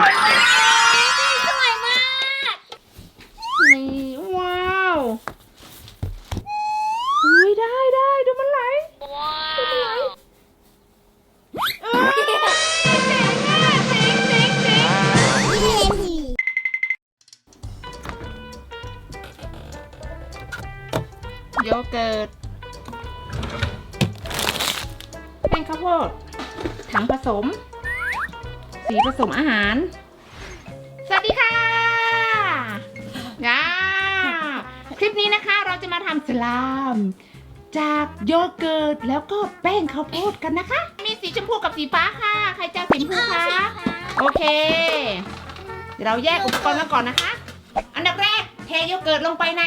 Bye. ทำสลาม จากโยเกิร์ตแล้วก็แป้งข้าวโพดกันนะคะ มีสีชมพูกับสีฟ้าค่ะ ใครจะเอาสีชมพูคะโอเค เดี๋ยวเราแยกอุปกรณ์มาก่อนนะคะ อันดับแรกเทโยเกิร์ตลงไปใน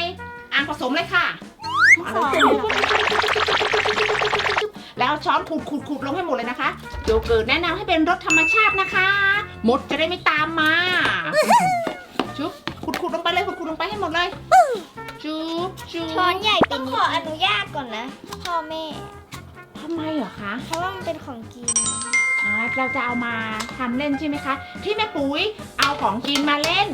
อ่างผสมเลยค่ะ แล้วเอาช้อนขูดขูดขูดลงให้หมดเลยนะคะ โยเกิร์ตแนะนำให้เป็นรสธรรมชาตินะคะ มดจะได้ไม่ตามมาชุบขูดขูดลงไปเลยขูดขูดลงไปให้หมดเลย จุ๊บจุ๊บช้อนใหญ่เป็นขออนุญาตก่อนนะพ่อแม่ ทำไมเหรอคะเพราะว่ามันเป็นของกิน อ๋อเราจะเอามาทำเล่นใช่ไหมคะ ที่แม่ปุ๋ยเอาของกินมาเล่น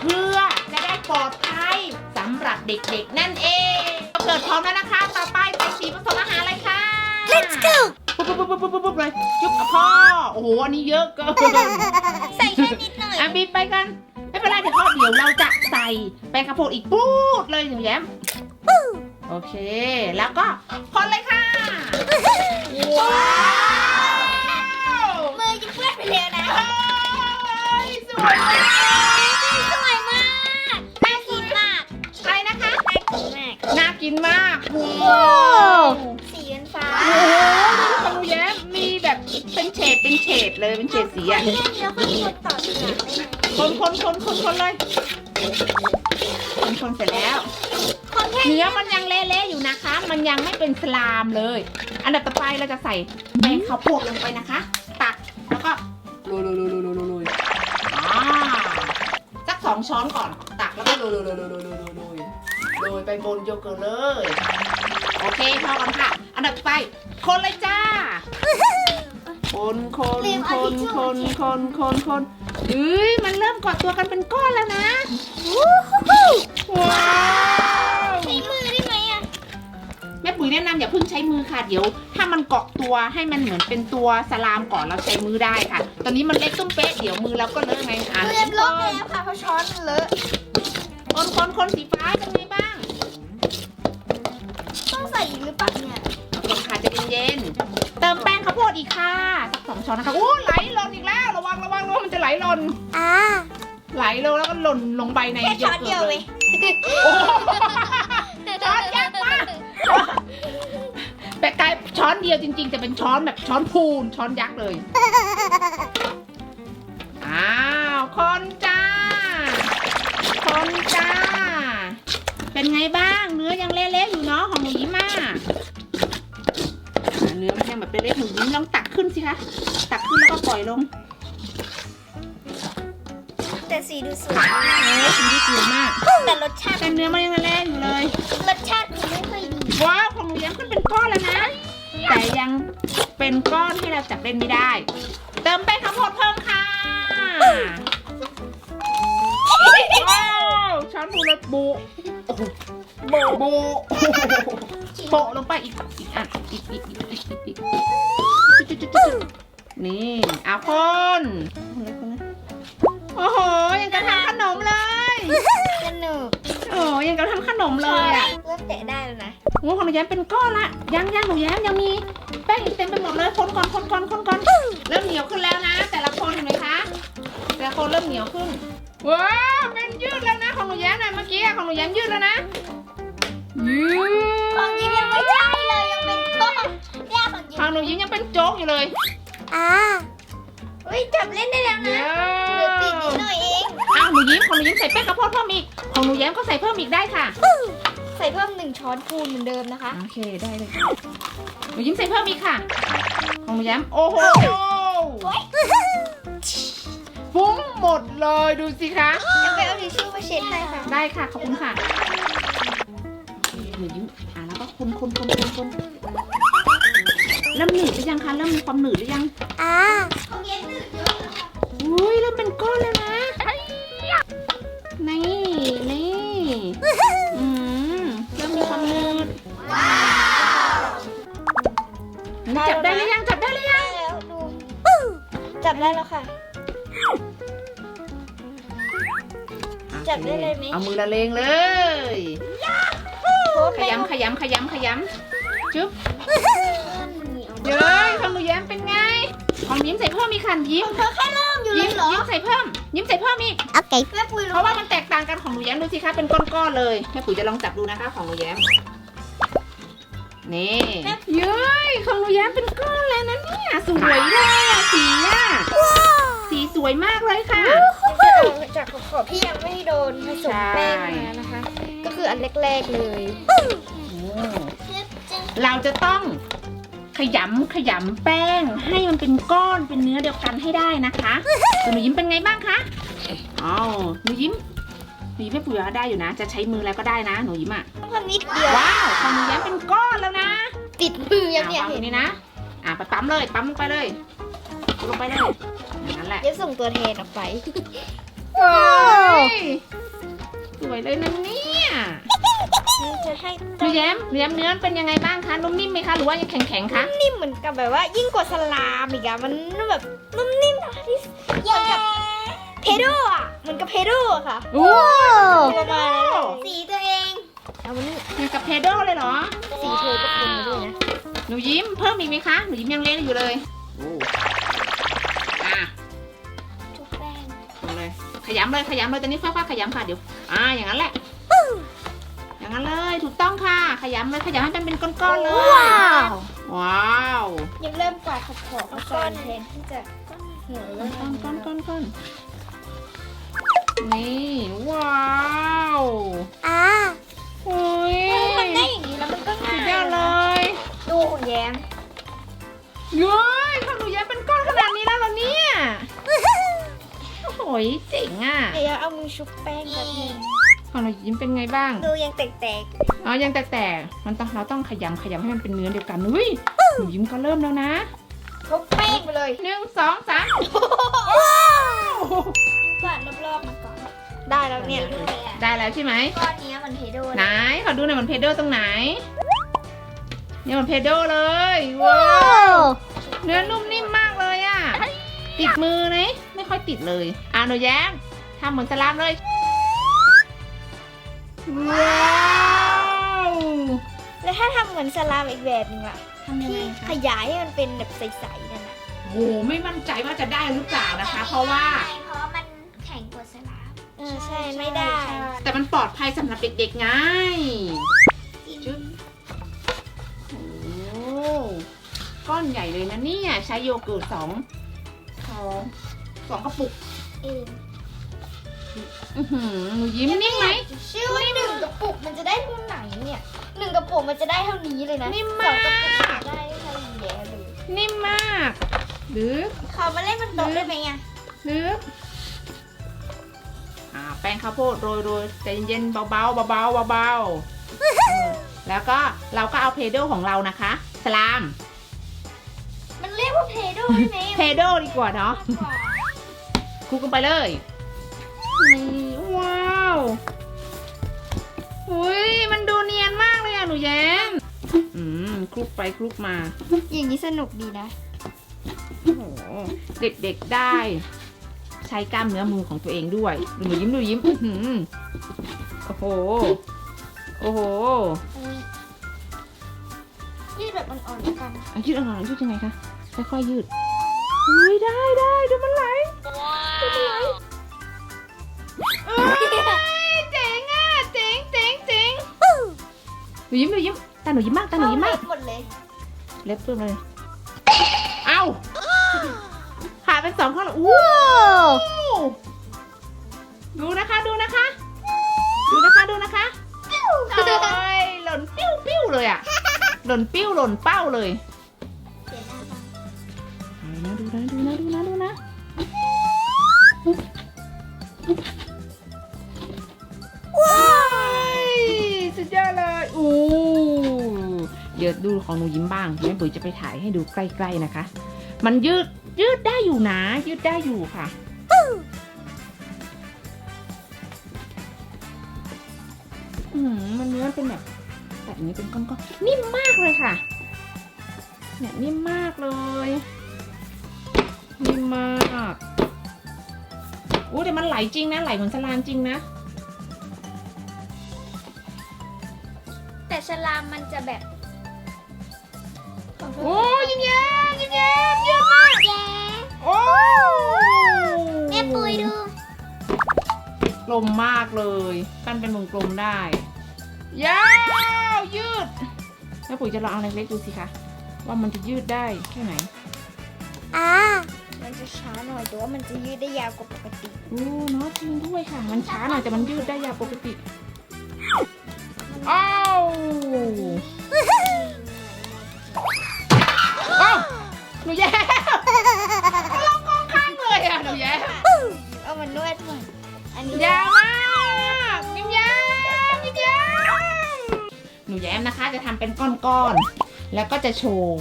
เพื่อจะได้ปลอดภัยสำหรับเด็กๆ นั่นเองเกิดพร้อมแล้วนะคะ ต่อไปใส่สีผสมอาหารเลยค่ะ Let's go ปุ๊บปุ๊บปุ๊บปุ๊บปุ๊บปุ๊บเลยจุ๊บอะพ่อ โอ้โหอันนี้เยอะเกินใส่แค่นิดหน่อย อะบีบไปกันไม่ เป็นไรเดี๋ยวพ่อเดี๋ยวเราจะใส่แป้งข้าวโพดอีกปูดเลยหนูแย้มโอเค แล้วก็คนเลยค่ะว้าวมือจะเปื้อนไปเลยนะเฮ้ยสวยมากสวยมากน่ากินมากอะไรนะคะ น่ากินมากน่ากินมากว้าวสีเงินฟ้าโอ้โหดูของหนูแย้มมีแบบ เป็นเฉดเป็นเฉดเลยเป็นเฉดสีอะแค่นี้แล้วก็คนต่อทีหลังได้ไหมคนคนคนคนคนเลย คนคนเสร็จแล้ว คนแค่เนื้อมันยังเละๆอยู่นะคะ มันยังไม่เป็นสลามเลย อันดับต่อไปเราจะใส่แป้งข้าวโพดลงไปนะคะ ตักแล้วก็โรยโรยโรยโรยโรยโรยโรยอ่าสักสองช้อนก่อน ตักแล้วก็โรยโรยโรยโรยโรยโรยโรยโรยโรยไปบนโยเกิร์ตเลย โอเคพอกันค่ะ อันดับต่อไปคนเลยจ้า คนคนคนคนคนคนคนเฮ้ยมันเริ่มเกาะตัวกันเป็นก้อนแล้วนะว้าวใช้มือได้ไหมอะแม่ปุ๋ยแนะนำอย่าเพิ่งใช้มือค่ะเดี๋ยว ถ้ามันเกาะตัวให้มันเหมือนเป็นตัวสลามก่อนเราใช้มือได้ค่ะ ตอนนี้มันเล็กตุ้มเป๊ะเดี๋ยวมือเราก็เลอะไงอะเรียบร้อยแล้วค่ะเพราะช้อนมันเลอะคนคนคนสีฟ้าเป็นไงบ้างต้องใส่อีกหรือเปล่าเนี่ยโอ เคค่ะใจะเย็นๆ เติมแป้งข้าวโพดอีกค่ะ สักสองช้อนนะคะโอ้ไหลหล่นอีกแล้ว ระวังระวังระวังมันจะไหลหล่น อ่าไหลลงแล้วก็หล่นลงไปในแค่ช้อนเดียวเลยโอ้โหช้อนยักษ์มากแต่กลายช้อนเดียวจริงๆแต่เป็นช้อนแบบช้อนพูนช้อนยักษ์เลย อ้าวคนจ้า คนจ้า เป็นไงบ้างเนื้อยังเละๆอยู่เนาะของหนูยิ้มอะอ่า เนื้อมันยังแบบเป็นเละหนูยิ้มลองตักขึ้นสิคะ ตักขึ้นแล้วก็ปล่อยลงแต่สีดูสวยโอ้ยสีดีสวยมาก แต่รสชาติแต่เนื้อมันยังเละๆอยู่เลย รสชาติมันไม่ค่อยดีว้าวของหนูยังขึ้นเป็นก้อนแล้วนะ แต่ยังเป็นก้อนให้เราจับเล่นไม่ได้ เติมแป้งข้าวโพดเพิ่มค่ะว้าวช้อนดูเลยบุโอ้ โหบุบุโปะลงไปอีกอีกอะอีกอีกอีกอีกอีกอีกจุ๊ดจุ๊ดจุ๊ดจุ๊ดนี่เอาคนคนเลยคนเลยโอ้โหยังกระทำขนมเลยสนุกโอ้ยังกระทำขนมเลยอะเริ่มเตะได้แล้วนะโอ้ของหนูแย้มเป็นก้อนละยังยังหนูแย้มยังมีแป้งอีกเต็มไปหมดเลยคนก่อนคนก่อนคนก่อนเริ่มเหนียวขึ้นแล้วนะ แต่ละคนเห็นไหมคะแต่ละคนเริ่มเหนียวขึ้นว้าวเป็นยืดแล้วนะของหนูแย้มนะเมื่อกี้อะของหนูแย้มยืดแล้วนะยืด ของยิ้มยังไม่ใช่เลยยังเป็นก้อนเนี่ยของยิ้ของหนูยิ้มยังเป็นโจ๊กอยู่เลยอ่าเฮ้ยจับเล่นได้แล้วเดี๋นะยวเหลือปีกนิดหน่อยเองอ้าวหนูยิ้มของหนูยิ้มใส่แป้งข้าวโพดเพิ่มอีกของหนูแย้มก็ใส่เพิ่มอีกได้ค่ะ ใส่เพิ่มหนึ่งช้อนพูนเหมือนเดิมนะคะ โอเคได้เลยค่ะหนูยิ้มใส่เพิ่มอีกค่ะ ของหนูแย้มโอ้โหโอ๊ยฟุ้งหมดเลยดูสิคะยังไปเอาทิชชู่มาเช็ดให้ค่ะ ได้ค่ะขอบคุณค่ะ หนูยิ้มอะแล้วก็คนคนคนคนคนเริ่มหนืดหรือยังคะเริ่มมีความหนืดหรือยังอ่าของเย็นหนืดเยอะอู้อุ้ยเริ่มเป็นก้อนแล้วนะนี่นี่อืมเริ่มมีความหนืดจับได้หรือยังจับได้หรือยังแล้วดูจับได้แล้วค่ะจับได้เลยไหมเอามือละเลงเลย โค้ดขแมวยำขยำขยำขยำจุ๊บเย้ยของหนูแย้มเป็นไง ของยิ้มใส่เพิ่มอีกค่ะยิ้มเธอแค่เริ่มอยู่เลยิ้ยมเหรอยิ้มใส่เพิ่ม ยิ้มใส่เพิ่มอีก โอเคแม่ปุยเพรู้ราะว่ามันแตกต่างกันของหนูแย้มดูสิคะเป็นก้อนๆเลยแม่ปุ๋ยจะลองจับดูนะคะของหนูแย้มนี่เย้ยของหนูแย้มเป็นก้อนแล้วนะเนี่ยสวยเลยอะสีอะสีสวยมากเลยค่ะจะเอาจากขอบๆที่ยังไม่โดนผสมแป้งมานะคะก็คื ออันแรกๆเลยเราจะต้องขยำขยำแป้ง ให้มันเป็นก้อนเป็นเนื้อเดียวกันให้ได้นะคะแต่หนูยิ้มเป็นไงบ้างคะอ๋อหนูยิ้มหนูยิ้มไม่ปุ๋ยว่าได้อยู่นะ จะใช้มือแล้วก็ได้นะหนูยิ้มอะต้องทำนิดเดียวว้าวของหนูแย้มเป็นก้อนแล้วนะ ติดมือยังอะเนี่ยวางตเห็รนงนี้นะ อะไปปั๊มเลยปั๊มลงไปเลยลงไปเลยอย่างนั้นแหละเดี๋ยวส่งตัวแทนออกไปโอ้ย สวยเลยนะเนี่ยจะให้หนูแย้มหนูแย้มเนื้อเป็นยังไงบ้างคะ นุ่มนิ่มไหมคะ หรือว่ายังแข็งแข็งๆคะนิ่มเหมือนกับแบบว่ายิ่งกว่าสลามอีกอะมันแบบนุ่มนิ่มนะที่เหมือนกับเพโดอะเหมือนกับเพโดอะค่ะโอ้ประมาณนั้นเลยสีตัวเองเอามันนี่ยังกับเพโดเลยเหรอ สีเธอก็เป็นมาด้วยนะ หนูยิ้มเพิ่มอีกไหมคะ หนูยิ้มยังเล่นอยู่เลย ยขยำเลยขยำเลยตอนนี้ค่อยๆขยำค่ะเดี๋ยวอ่าอย่างนั้นแหละอย่างนั้นเลยถูกต้องค่ะ ขยำเลยขยำให้มันเป็นก้อนๆเลยว้าวยังเริ่มกวาดขอบขอบก้อนแทนที่จะหัวก้อนก้อนก้อนก้อนก้อนนี่ว้าวอ่าโอ้ยทำได้อย่างนี้แล้วมันก็สุง่าดยยอดเลย ดูคุณแย้มเย้ยของหนูแย้มเโอ้โหเจ๋งอะเดี๋ยวเอามือชุบแป้งแบบนึงของหนูยิ้มเป็นไงบ้าง ดูยังแตกอ๋อ ยังแต่แต่มันต้องเราต้องขยำขยำให้มันเป็นเนื้อเดียวกันอุ้ยหนูยิ้มก็เริ่มแล้วนะๆทุบแป้งไปเลยหนึ่งสองสามกวาดรอบๆมาก่อนได้แล้วเนี่ยได้แล้วใช่ไหม ก้อนนี้มันเพโดไหนขอดูหน่อยมันเพโดตรงไหน เนี่ยมันเพโดเลยว้าวเนื้อนุ่มนิ่มมากเลยอะติดมือไหม ไม่ค่อยติดเลยอ่าหนูแย้มทำเหมือนสลามเลยว้าวแล้วถ้าทำเหมือนสลามอีกแบบหนึงอะทำยังไงที่คะ ขยายให้มันเป็นแบบใสๆนั่นน่ะโหไม่มั่นใจว่าจะได้หรือเปล่านะคะ เพราะว่า เพราะว่ามันแข็งกว่าสลามเออใช่ไม่ได้ แต่มันปลอดภัยสำหรับเด็กๆไงจุ๊บโอ้ก้อนใหญ่เลยนะเนี่ย ใช้โยเกิร์ตสองสอง สองกระปุกเองอื้อหือหนูยิ้มนิ่มไหม ชื่อว่าหนึ่งกระปุกมันจะได้เท่าไหนเนี่ยหนึ่งกระปุกมันจะได้เท่านี้เลยนะนิ่มสมาองกระปุกกจะได้เท่านี้แย่เลยนิ่มมากหรือขอมาเล่นบนโต๊ะได้ไหมอะหรืออ่าแป้งข้าวโพดโรยโรยใจเย็นๆเบาๆเบาๆเบาๆเออแล้วก็เราก็เอาเพโดของเรานะคะ สลาม มันเรียกว่าเพโดได้ไหมเพโดดีกว่าเนาะคลุก ลงไปเลยนี่ว้าวอุ้ยมันดูเนียนมากเลยอะหนูแย้มอืมคลุกไปคลุกมา อย่างนี้สนุกดีนะโอ้โหเด็กๆได้ ใช้กล้ามเนื้อมือของตัวเองด้วยดูหนูยิ้มดูยิ้มอื้อหือโอ้โห โอ้โหยืดแบบอ่อนๆแล้วกันอะยืดอะไรยืดยังไงคะค่อยๆยืดอุ้ยได้ได้ดูมันไหลดูมันไหล เอ้ยเจ๋งอะเจ๋งเจ๋งเจ๋งหนูยิ้มหนูยิ้มตาหนูยิ้มมากตาหนูยิ้มมากเข้หมดเลยเล็บเพิ่มเลยเอ้าขาดเป็นสองข้างเลยอู้ดูนะคะดูนะคะ ดูนะคะดูนะคะโอ้ยหล่นปิ้วปิ้วเลยอะหล่นปิ้วหล่นเป้าเลยเสียหน้าบ้างเอานะดูนะดูนะดูนะดูนะ เดี๋ยวดูของหนูยิ้มบ้างแม่ปุ๋ยจะไปถ่ายให้ดูใกล้ๆนะคะ มันยืดยืดได้อยู่นะ ยืดได้อยู่ค่ะอืมมันเนื้อเป็นแบบแบบนี้เป็นก้อนๆนิ่มมากเลยค่ะเนี่ยนิ่มมากเลยนิ่มมากอู้แต่มันไหลจริงนะไหลเหมือนสลามจริงนะแต่สลามมันจะแบบ โอ้ยยิ้มแย้มยิ้มแย้มเยอะมากแย่โอ้แม่ปุยดู กลมมากเลยปั้นเป็นวงกลมได้ ยาวยืดแม่ปุ๋ยจะลองเอาเล็กๆดูสิคะว่ามันจะยืดได้แค่ไหนอ่ามันจะช้าหน่อยแต่ว่ามันจะยืดได้ยาวกว่าปกติโอ้เนาะจริงด้วยค่ะ มันช้าหน่อยแต่มันยืดได้ยาวปกติอ้าว หนูแย้มลงข้างๆเลยอะหนูแย้มเอามันนวดหน่อยอันนี้ยาวมากยิ้มแย้มยิ้มแย้มหนูแย้มนะคะ จะทำเป็นก้อนๆ แล้วก็จะโชว์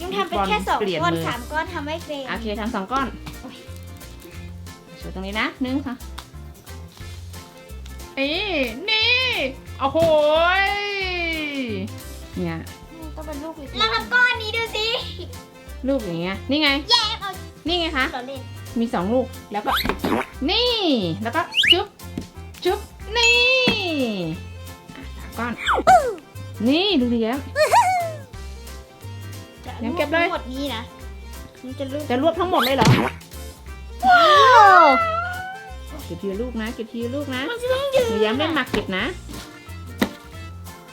ยังทำเป็นแค่สองเปลี่ยนก้อนเลยสามก้อนทำไม่เป็นโอเคทำสองก้อนโชว์ตรงนี้นะหนึ่งค่ะ นี่ นี่โอ้โหยเนี่ย ต้องเป็นลูกเล็กลองทำก้อนนี้ดูสิ ลูกอย่างเงี้ย นี่ไง แย่เอานี่ไงคะ เราเล่นมีสองลูก แล้วก็ นี่ แล้วก็จุ๊บ จุ๊บ นี่อะสามก้อน นี่ดูดิแย้มยังเก็บเลย ทั้งหมดนี้นะมันจะลูกจะรวบทั้งหมดเลยเหรอเก็บทีละลูกนะ เก็บทีละลูกนะ มันจะต้องยืดหนูแย้มเล่นหมากเก็บนะ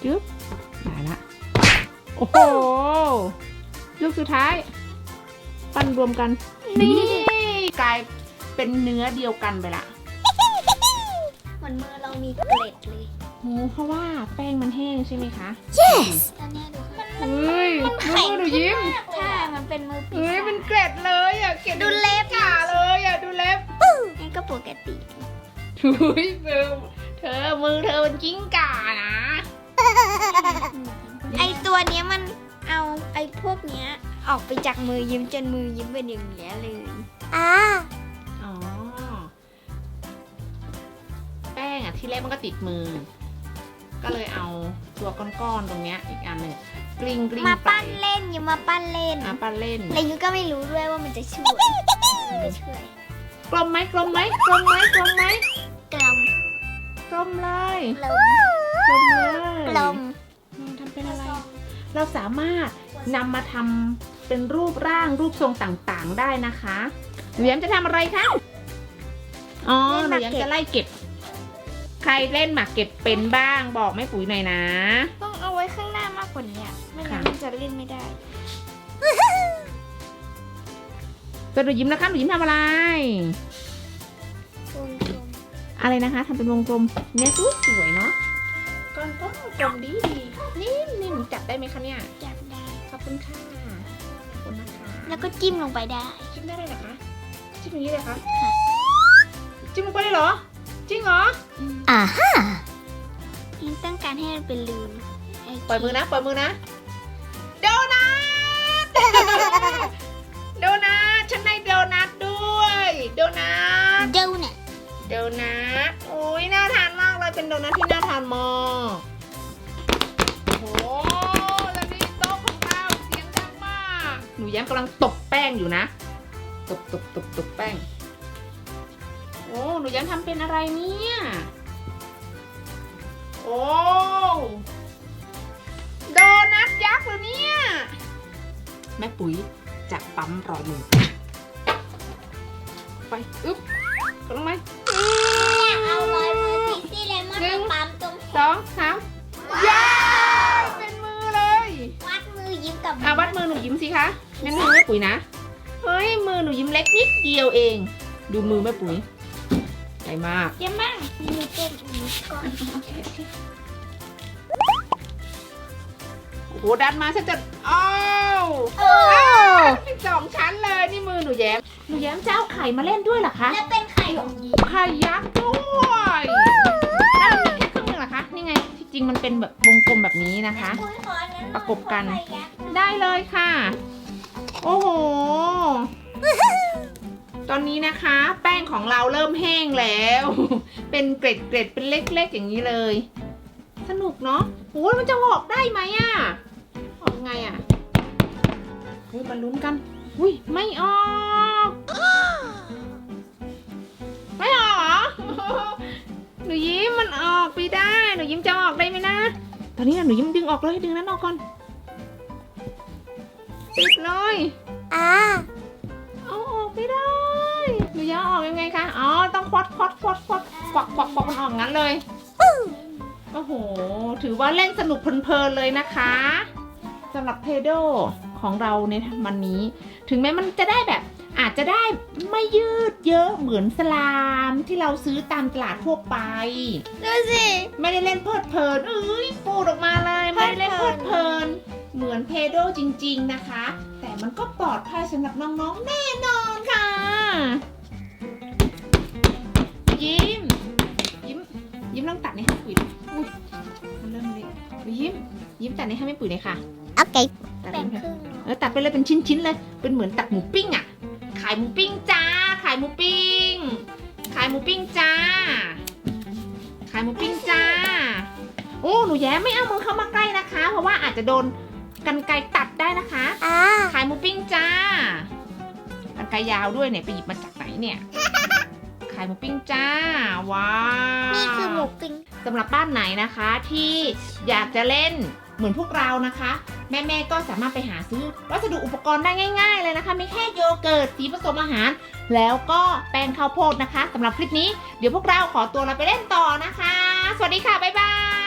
จุ๊บได้ละ โอ้โห ลูกสุดท้าย ปั้นรวมกัน นี่กลายเป็นเนื้อเดียวกันไปละเหมือนมือเรามีเกล็ดเลยโอ้เพราะว่าแป้งมันแห้งใช่ไหมคะตอนเนี้ยดูมันเฮ้ยดูมือหนูยิ้มใช่มันเป็นมือปีเฮ้ยศาเป็นจเกล็ดเลยอะเกล็ดดูเล็บจ่าเลยอะดูเล็บงั้นก็ปกติถุยเธอเธอมือเธอเป็นกิ้งก่านะไอตัวเนี้ยมันเอาไอพวกเนี้ย ออกไปจากมือยิ้มจนมือยิ้มเป็นอย่างเงี้ยเลยอ่าอ๋อ แป้งอะที่แรกมันก็ติดมือ ก็เลยเอาตัวก้อนๆตรงเนี้ยอีกอันหนึ่งกลิ้งกลิ้งมาไปปั้นเล่นยิ้มมาปั้นเล่นอะปั้นเล่นแต่ยิ้มก็ไม่รู้ด้วยว่ามันจะช่วยมันจะช่วยกลมไหมกลมไหมกลมไหมกลมไหมกลมกลมเลยลมกลมเลยกลม อืมทำเป็นอะไร เราสามารถนำมาทำ เป็นรูปร่างรูปทรงต่างๆได้นะคะหนูแย้มจะทำอะไรคะ อ๋อหนูแย้มจะไล่เก็บ ใครเล่นหมากเก็บเป็นบ้างบอกแม่ปุ๋ยหน่อยนะ ต้องเอาไว้ข้างหน้ามากกว่านี้อะไม่งั้นค่ะมันจะเล่นไม่ได้ตัวหนูยิ้มนะคะหนูยิ้มทำอะไรวงกลมอะไรนะคะทำเป็นวงกลมเนี่ยสวยสวยๆเนาะก้อนก้อนกลมดีดีนิ่มนิ่มจับได้ไหมคะเนี่ยจับได้ ขอบคุณค่ะ แล้วก็จิ้มลงไปได้ จิ้มได้เลยเหรอคะ จิ้มอย่างนี้เลยคะจิ้มลงไปเลยเหรอ จริงเหรอ อ่าฮะยิ้มต้องการให้มันเป็นรูไปล่อยมือนะ ปล่อยมือนะ โดนัท โดนัท ฉันได้โดนัทด้วย โดนัทเดูเนี่ย โดนัทโอ้ยน่าทานมากเลย เป็นโดนัทที่น่าทานมาก นูแย้มกำลังตบแป้งอยู่นะ ตบตบตบตบแป้ง โอ้หนูแย้มทำเป็นอะไรเนี่ย โอ้โดนัทยักษ์เหรอเนี่ย แม่ปุ๋ยจะปั๊มรอยมือไปอึ๊บกดลงไหมเอารอยมือพิซซี่เลมอนหนึ่งมาปั๊มตรงสองสามย้าวเป็นมือเลย วัดมือยิ้มกับอะวัดมือหนู ยิ้มสิคะนั่นมือแม่ปุ๋ยนะ เฮ้ย มือหนูยิ้มเล็กนิดเดียวเอง ดูมือแม่ปุ๋ยใหญ่มาก เยี่ยมมากมือเต้นมือก่อนโอเคโอเคโอ้โหดันมาฉันจะอ้าวโอ้เป็นสองชั้นเลยนี่มือหนูแย้ม หนูแย้มจะเอาไข่มาเล่นด้วยเหรอคะ แล้วเป็นไข่ของยิ้มไข่ยักษ์ด้วยแล้วมันมีแค่ครึ่งหนึงเหรอคะ นี่ไงที่จริงมันเป็นแบบวงกลมแบบนี้นะคะคุยขออันนั้นหน่อยประกบกันขอไข่ยักษ์ ได้เลยค่ะ โอ้โห ตอนนี้นะคะ แป้งของเราเริ่มแห้งแล้ว เป็นเกล็ดเกล็ดๆเป็นเล็กๆอย่างนี้เลย สนุกเนาะโอ้ยมันจะออกได้ไหมอะออกไงอะเฮ้ยมาลุ้นกันอุ้ยไม่ออกไม่ออกเหรอหนูยิ้มมันออกไม่ได้ หนูยิ้มจะออกได้ไหมนะ ตอนนี้หนูยิ้มดึงออกเลยดึงนั้นออกก่อน ติดเลย อ่าเอาออกไม่ได้หนูจะเอาออกยังไงคะ อ๋อ ต้องควัดควัดควัดควัดควักควักควักมันออกงั้นเลย โอ้โห ถือว่าเล่นสนุกเพลินๆเลยนะคะสำหรับเพโดของเราในวันนี้ ถึงแม้มันจะได้แบบ อาจจะได้ไม่ยืดเยอะเหมือนสลามที่เราซื้อตามตลาดทั่วไป ดูสิ ไม่ได้เล่นเพลิดเพลินเอ้ยปูดออกมาเลย ไม่ได้เล่นเพลิดเพลิน เหมือนเพโดจริง ๆนะคะ แต่มันก็ปลอดภัยสำหรับน้องๆแน่นอนค่ะ ยิ้ม ยิ้ม ยิ้มลองตัดนี่ให้ปุ๋ยดูอุ้ยมันเริ่มเล็กยิ้ม ยิ้มตัดนี่ให้แม่ปุ๋ยเลยค่ะโอเคตัดแบ่งเลยครึ่งเออตัดไปเลยเป็นชิ้นๆเลย เป็นเหมือนตัดหมูปิ้งอะ ขายหมูปิ้งจ้า ขายหมูปิ้ง ขายหมูปิ้งจ้า ขายหมูปิ้งจ้าโอ้หนูแย้มไม่เอามือเข้ามาใกล้นะคะ เพราะว่าอาจจะโดน กันไกรตัดได้นะคะ อ่าขายหมูปิ้งจ้า กันไกรยาวด้วยเนี่ยไปหยิบมาจากไหนเนี่ย ขายหมูปิ้งจ้า ว้าว นี่คือหมูปิ้งสำหรับบ้านไหนนะคะที่อยากจะเล่นเหมือนพวกเรานะคะ แม่ๆก็สามารถไปหาซื้อวัสดุอุปกรณ์ได้ง่าย ๆ เลยนะคะ มีแค่โยเกิร์ตสีผสมอาหาร แล้วก็แป้งข้าวโพดนะคะสำหรับคลิปนี้เดี๋ยวพวกเราขอตัวเราไปเล่นต่อนะคะ สวัสดีค่ะ บ๊ายบาย